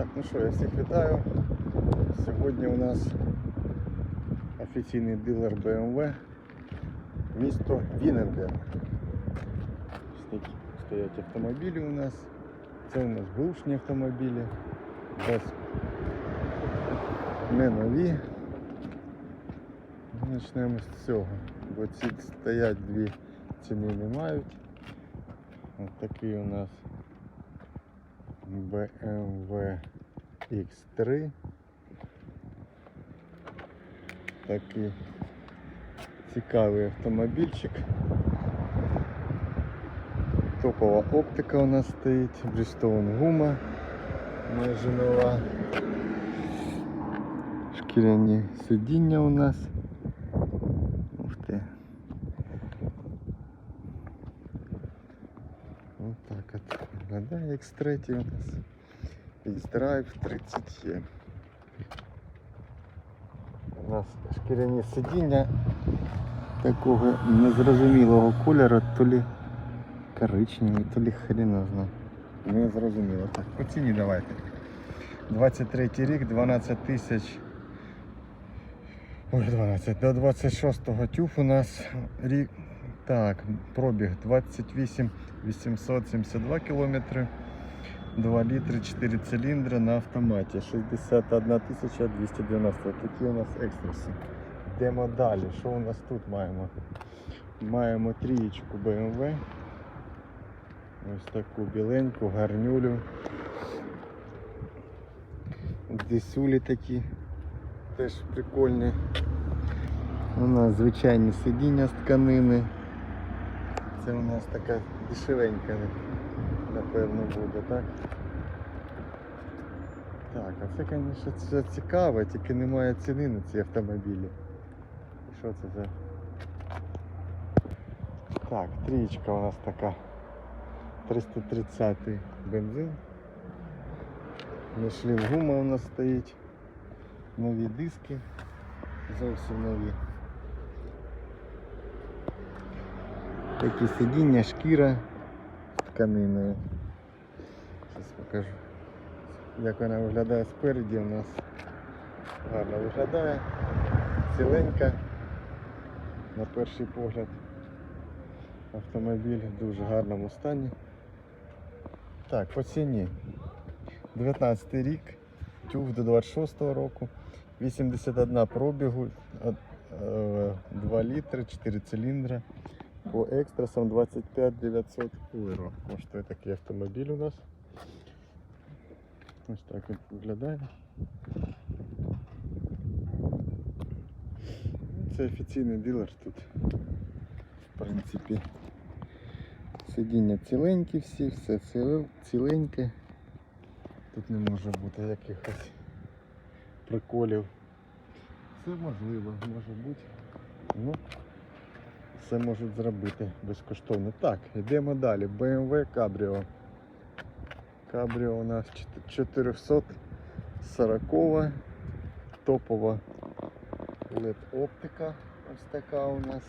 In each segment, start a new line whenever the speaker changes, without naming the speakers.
Так, ну що, я всіх вітаю. Сьогодні у нас офіційний дилер BMW місто Вінненберг. Ось стоять автомобілі у нас. Це у нас бушні автомобілі. Без не нові. Почнемо з цього, бо ці стоять дві ціни не мають. Ось такий у нас BMW X3. Такий цікавий автомобільчик. Топова оптика у нас стоїть, Bridgestone гума майже нова. Шкіряні сидіння у нас. Ух ти. Ось так от виглядає X3 у нас. X-Drive 30. У нас шкіряні сидіння такого незрозумілого кольору, то лі коричневий, то лі хрена знає. Не зрозуміло. Так, по ціні давайте. 23 рік, 12 тисяч. Ой, 12. До 26-го тюф у нас рік. Так, пробіг 28 872 кілометри. 2 літри, 4 циліндри на автоматі. 61 290. Такі у нас екстраси. Йдемо далі. Що у нас тут маємо? Маємо трієчку BMW. Ось таку біленьку, гарнюлю. Десюлі такі. Теж прикольні. У нас звичайні сидіння з тканини. Це у нас така дешевенька, напевно, буде, так? Так, а це, звісно, це цікаво, тільки немає ціни на ці автомобілі. Що це за? Так, трієчка у нас така. 330 бензин. Мішлін гума у нас стоїть. Нові диски. Зовсім нові. Такі сидіння, шкіра тканиною. Зараз покажу. Як вона виглядає спереді у нас. Гарно виглядає. Ціленька. На перший погляд. Автомобіль в дуже гарному стані. Так, по ціні. 19 рік, тюф до 26 року, 81 пробігу, е, 2 літри, 4 циліндри. По екстрасам 25 900 євро. Коштує такий автомобіль у нас. Ось так він виглядає. Це офіційний дилер тут. В принципі. Сидіння ціленькі всі, все ціленьке. Тут не може бути якихось приколів. Все можливо, може бути. Ну, все можуть зробити безкоштовно. Так, йдемо далі. BMW Cabrio. Cabrio у нас 440 топова LED оптика. Ось така у нас.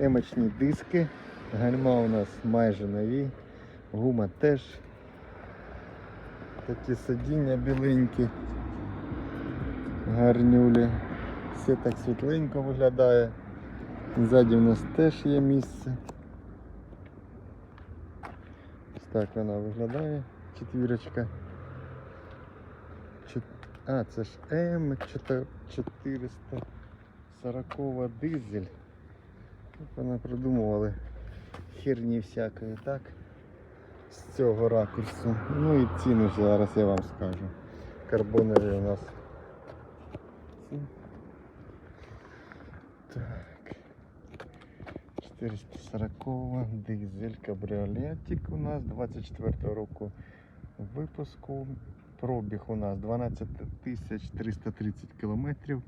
Емочні диски. Гальма у нас майже нові. Гума теж. Такі сидіння біленькі. Гарнюлі. Все так світленько виглядає. Ззаді у нас теж є місце. Ось так вона виглядає. Четвірочка. А, це ж М440 дизель. Як вона придумували херні всякої, так? З цього ракурсу. Ну і ціну зараз я вам скажу. Карбонові у нас. Так. 440 дизель кабріолетик у нас 24 року випуску. Пробіг у нас 12 330 кілометрів.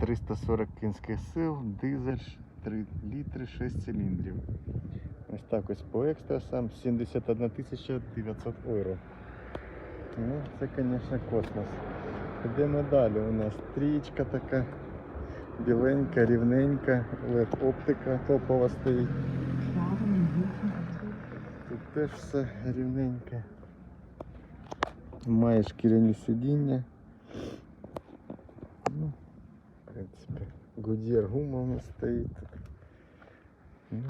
340 кінських сил, дизель 3 літри 6 циліндрів. Ось так ось по екстрасам 71 900 євро. Ну, це, звісно, космос. Йдемо далі. У нас трієчка така біленька, рівненька, LED оптика топова стоїть. Тут теж все рівненьке. Має шкіряні сидіння. Ну, в принципі, Goodyear гума у нас стоїть. Ну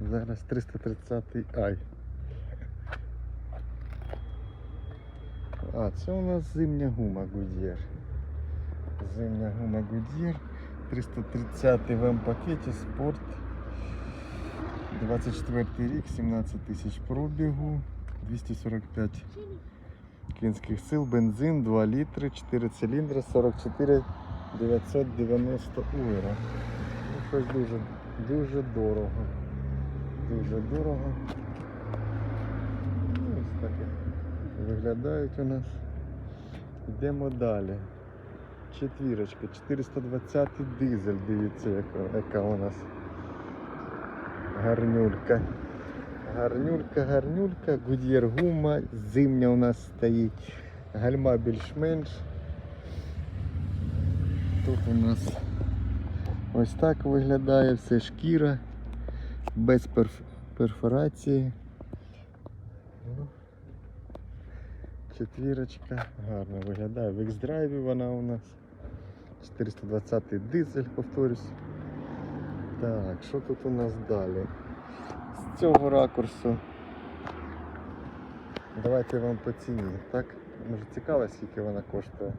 і зараз 330 ай. А, це у нас зимня гума Goodyear. Зимня гума Goodyear. 330 в М-пакеті спорт. 24 рік, 17 тисяч пробігу, 245 кінських сил, бензин, 2 літри, 4 циліндри, 44 990 євро. Щось дуже, дуже дорого. Дуже дорого. Ну, ось так виглядають у нас. Йдемо далі. Четвірочка, 420 дизель, дивіться, яка, яка у нас гарнюлька. Гарнюлька, гарнюлька, гудєр гума, зимня у нас стоїть, гальма більш-менш. Тут у нас ось так виглядає все шкіра, без перф- перфорації. Ну, Четвірочка гарно виглядає. В X-Drive вона у нас. 420 дизель, повторюсь. Так, що тут у нас далі? З цього ракурсу. Давайте я вам по ціні, так? Може цікаво, скільки вона коштує.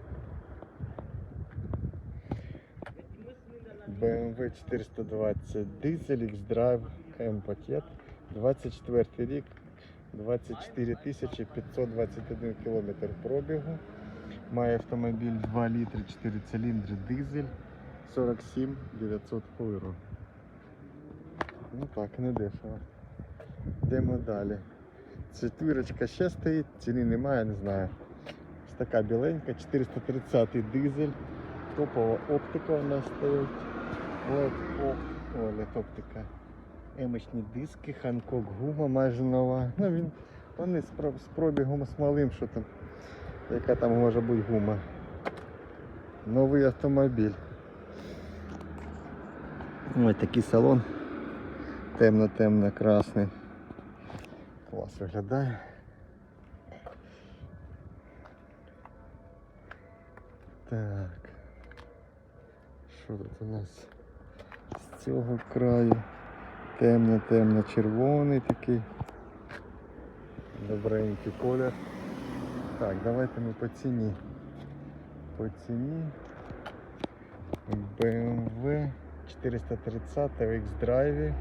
BMW 420 дизель, X-Drive, М-пакет, 24 рік, 24 521 кілометр пробігу. Має автомобіль 2 літри, 4 циліндри, дизель, 47 900 євро. Ну так, не дешево. Йдемо далі. Четвірочка ще стоїть, ціни немає, не знаю. Ось така біленька, 430 дизель, топова оптика у нас стоїть. LED оп... О, LED оптика. Емочні диски, Ханкок гума майже нова. Ну він вони з, пробігом з малим, що там, яка там може бути гума. Новий автомобіль. Ось такий салон. Темно-темно красний. Клас виглядає. Так. Що тут у нас з цього краю? Темно-темно червоний такий. Добренький колір. Так, давайте ми по ціні. По ціні BMW 430 в X-Drive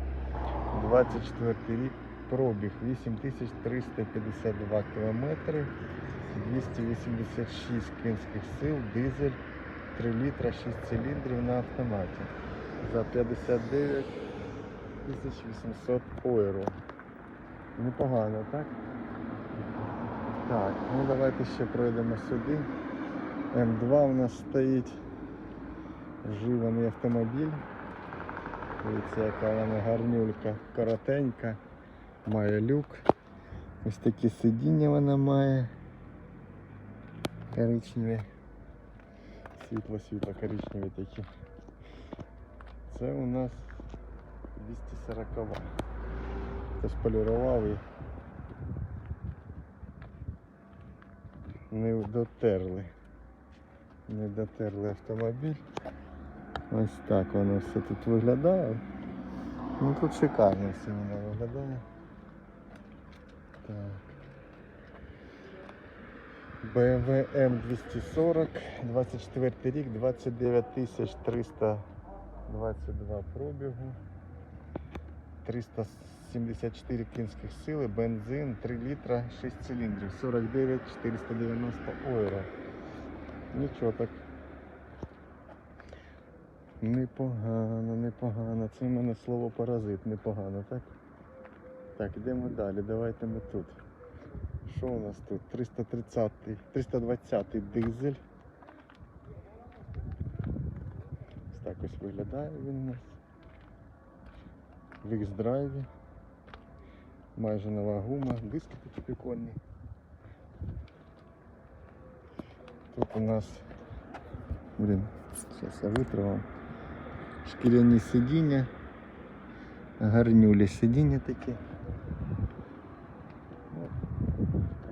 24 рік пробіг 8352 кілометри 286 кінських сил, дизель 3 літра 6 циліндрів на автоматі за 59 800 євро. Непогано, так? Так, ну давайте ще пройдемо сюди. М2 у нас стоїть. Вживаний автомобіль. Дивіться, яка вона гарнюлька, коротенька, має люк. Ось такі сидіння вона має. Коричневі. Світло-світло коричневі такі. Це у нас 240 Хтось полірував і не дотерли. Не дотерли автомобіль. Ось так воно все тут виглядає. Ну тут шикарно все воно виглядає. Так. BMW M240, 24 рік, 29 322 пробігу, 374 кінських сили, бензин, 3 літра, 6 циліндрів, 49 490 євро. Нічого так. Непогано, непогано. Це в мене слово паразит, непогано, так? Так, йдемо далі. Давайте ми тут. Що у нас тут? 330, 320 дизель. Ось так ось виглядає він у нас. В X-драйві. Майже нова гума, диски такі прикольні. Тут у нас, блін, зараз я витру вам. Шкіряні сидіння, гарнюлі сидіння такі. Ну,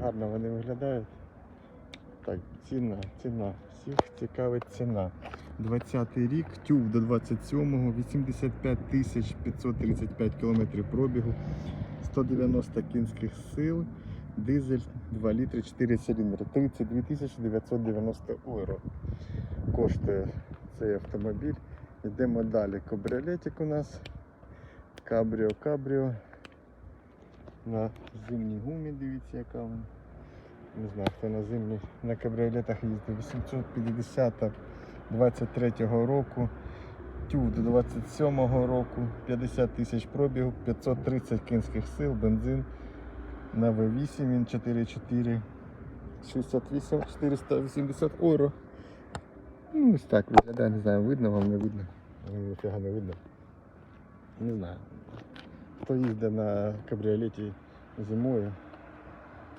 Гарно вони виглядають. так, ціна, ціна. Всіх цікавить ціна. 20-й рік, тюв до 27-го, 85 тисяч 535 кілометрів пробігу, 190 кінських сил, дизель 2 літри 4 циліндри, 32 990 євро коштує цей автомобіль. Йдемо далі. Кабріолетик у нас. Кабріо, кабріо. На зимній гумі, дивіться, яка вона. Не знаю, хто на зимній на кабріолетах їздив. 850 23-го року. До 27-го року, 50 тисяч пробігу, 530 кінських сил, бензин на V8 він 4,4, 68 480 євро. Ну, ось так виглядає, не знаю, видно вам, не видно. Ніфіга не видно. Не знаю. Хто їздить на кабріолеті зимою.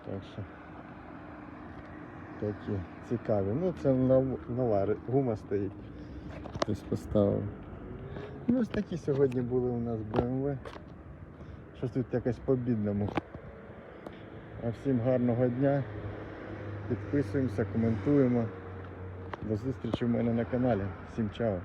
Так що такі цікаві. Ну це нов- нова гума стоїть. Хтось поставив. Ну ось такі сьогодні були у нас BMW. Щось тут якось по-бідному. А всім гарного дня. Підписуємося, коментуємо. До зустрічі в мене на каналі. Всім чао!